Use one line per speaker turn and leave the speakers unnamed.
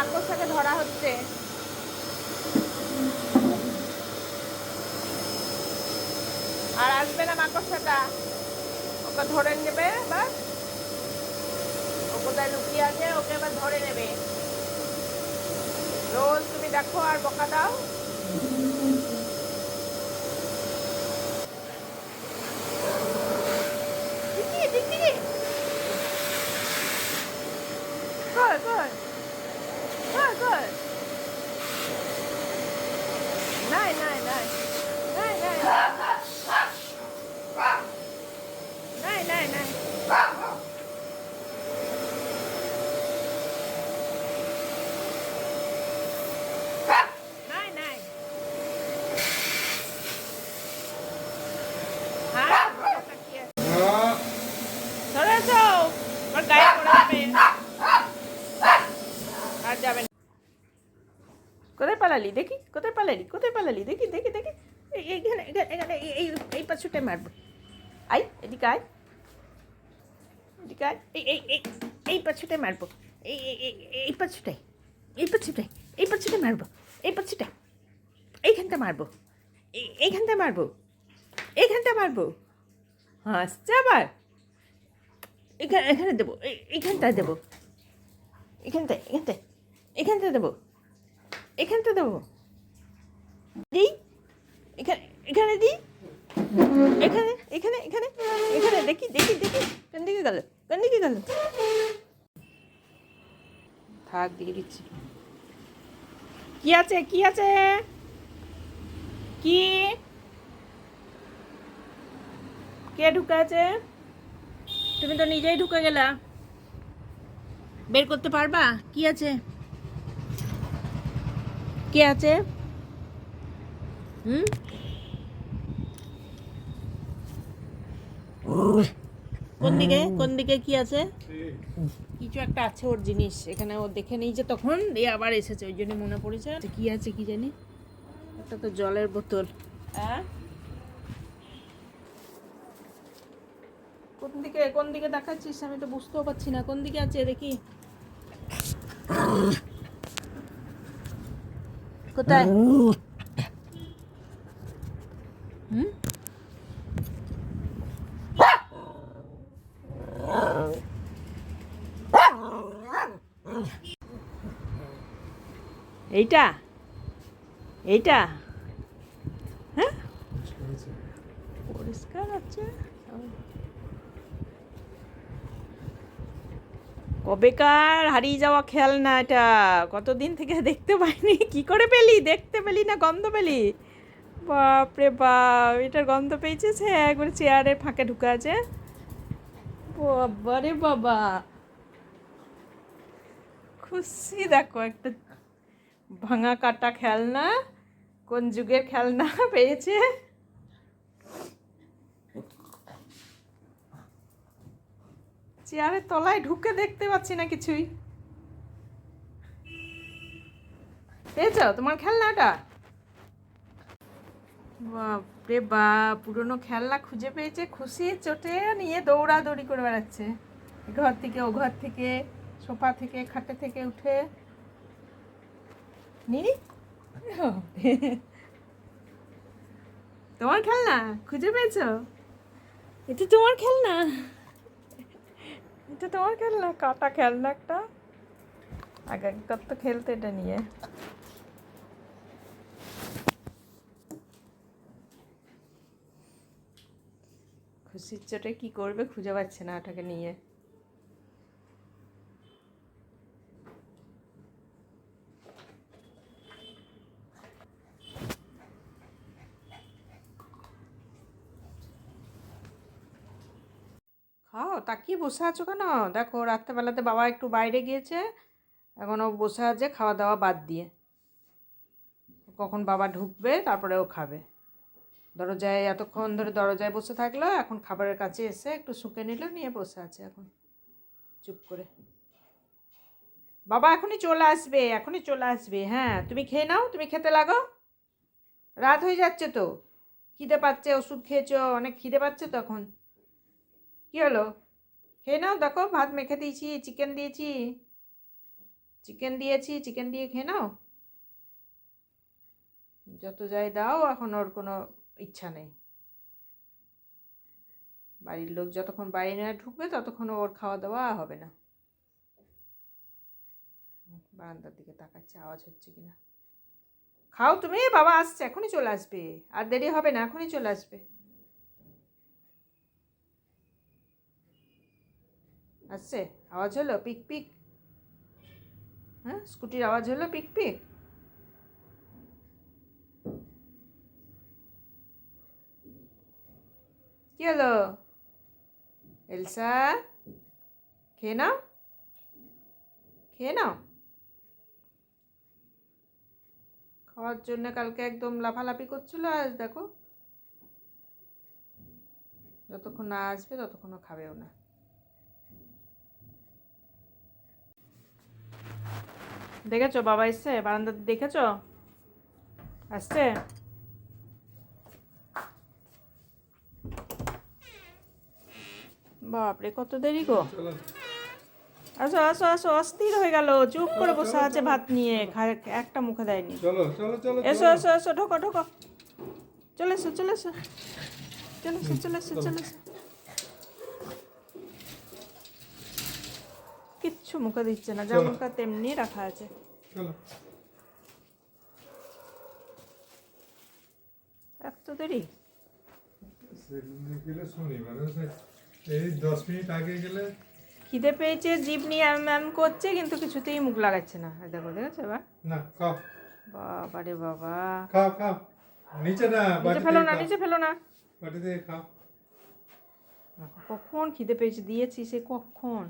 মাকড়সাকে ধরা হচ্ছে। আর আসবে না মাকড়সাটা ওকে ধরে নেবে এবার ও কোথায় লুকিয়ে আছে, ওকে এবার ধরে নেবে। রোজ তুমি দেখো আর বকা দাও। ないないないないないないないない Por caer por el পালালি? দেখি, কোথায় পালালি? কোথায় পালালি? দেখি দেখি দেখি। এই- এইখানে, এখানে এখানে, এই- এই এই পাশুটে মারবো। আই এদিকে আয়। এই এই এই এই মারবো। এই এই এই এই পাশুটাই এই পাশুটাই এই পাশুটে মারবো। এই পাশুটা এইখানটা মারবো। এই, এইখানটা মারবো। এইখানটা মারবো। হাসছে আবার। এখানে এখানে দেবো। এই- এইখানটায় দেবো। এখানটায় এখানটায় এখানটায় দেবো। এখানটা দেবো। দিই? এখানে এখানে দিই? এখানে এখানে এখানে এখানে দেখি দেখি দেখি। কোন দিকে গেল? কোন দিকে গেল? থাক দিয়ে দিচ্ছি। কি আছে কি আছে? কি? কে ঢুকে আছে? তুমি তো নিজেই ঢুকে গেলা। বের করতে পারবা? কি আছে? কে আছে? হুম? কোন দিকে? কোন দিকে কি আছে? কিছু একটা আছে ওর জিনিস এখানে ও দেখে নিয়েছে তখন দিয়ে আবার এসেছে ওই জন্য মনে পড়েছে। যে কি আছে কি জানি? একটা তো জলের বোতল। হ্যাঁ কোন দিকে কোন দিকে দেখাচ্ছিস? আমি তো বুঝতেও পারছি না। কোন দিকে আছে? দেখি। কোথায়? হুম এইটা? এইটা হ্যাঁ পরিষ্কার আছে কবেকার হারিয়ে যাওয়া খেয়াল না এটা। কতদিন থেকে দেখতে পাইনি, কি করে পেলি? দেখতে পেলি না, গন্ধ পেলি? বাপরে বাপ, এটার গন্ধ পেয়েছে সে একবারে চেয়ারের ফাঁকে ঢুকে আছে। বাবারে বাবা। খুশি, দেখো একটা ভাঙা কাটা খেলনা, কোন যুগের খেলনা পেয়েছে। চেয়ারের তলায় ঢুকে দেখতে পাচ্ছি না কিছুই। পেয়েছ তোমার খেলনাটা? বাপরে বা পুরনো খেলনা খুঁজে পেয়েছে, খুশি, চোটে নিয়ে দৌড়াদৌড়ি করে বেড়াচ্ছে। ঘর থেকে, ও ঘর থেকে, সোফা থেকে, খাটে থেকে উঠে। নিনি? তোমার খেলনা, খুঁজে পেয়েছ? এটা তোমার খেলনা? এটা তোমার খেলনা? কাটা খেলনা একটা? আগেকার তো খেলতে এটা নিয়ে। খুশির চোটে কী করবে খুঁজে পাচ্ছে না ওটাকে নিয়ে। খাও তাকিয়ে বসে আছো কেন? দেখো, রাত্রেবেলাতে বাবা একটু বাইরে গিয়েছে। এখনও বসে আছে খাওয়া দাওয়া বাদ দিয়ে। কখন বাবা ঢুকবে, তারপরে ও খাবে। দরজায়, এতক্ষণ ধরে দরজায় বসে থাকল, এখন খাবারের কাছে এসে একটু শুকে নিল, নিয়ে বসে আছে এখন, চুপ করে। বাবা, এখনই চলে আসবে, এখনই চলে আসবে হ্যাঁ। তুমি খেয়ে নাও, তুমি খেতে লাগো। রাত হয়ে যাচ্ছে তো। খিদে পাচ্ছে, ওষুধ খেয়েছো, অনেক খিদে পাচ্ছে তখন। কী হলো? খেয়ে নাও, দেখো, ভাত মেখে দিয়েছি চিকেন দিয়েছি। চিকেন দিয়েছি চিকেন দিয়ে খেয়ে নাও। যত যাই দাও, এখন ওর কোনো ইচ্ছা নেই। বাড়ির লোক যতক্ষণ বাইরে নিয়ে ঢুকবে, ততক্ষণ ওর খাওয়া দাওয়া হবে না। বারান্দার দিকে তাকাচ্ছে, আওয়াজ হচ্ছে কিনা। খাও তুমি, বাবা আসছে, এখনই চলে আসবে। আর দেরি হবে না, এখনই চলে আসবে। আসছে? আওয়াজ হলো পিক পিক? হ্যাঁ স্কুটির আওয়াজ হলো পিক পিক? কি হলো? এলসা? খেয়ে নাও? খেয়ে নাও? খাওয়ার জন্য কালকে একদম লাফালাফি করছিল, আজ দেখো। যতক্ষণ না আসবে ততক্ষণ খাবেও না। দেখেছ? বাবা এসছে? বারান্দা দেখেছ? আসছে? বাপরে কত দেরি গো। আসো আসো আসো অস্থির হয়ে গেল। চুপ করে বসে আছে ভাত নিয়ে একটা মুখে দেয়নি। এসো এসো এসো ঢোকো ঢোকো। চলে এসো চলে এসো। চলে এসো চলে এসো চলে এসো। কিচ্ছু মুখে দিচ্ছে না যেমন কার তেমনি রাখা আছে। এত দেরি?
এই দশ মিনিট আগে গেলে
খিদে পেয়েছে জিভ নিয়ে করছে কিন্তু কিছুতেই মুখ লাগাচ্ছে না। দেখো দেখেছ এবার?
না খাও।
বাবা রে বাবা।
খাও খাও। নিচে না
নিচে ফেলো না নিচে ফেলো না।
খাও।
কখন খিদে পেয়েছে দিয়েছি সে কখন?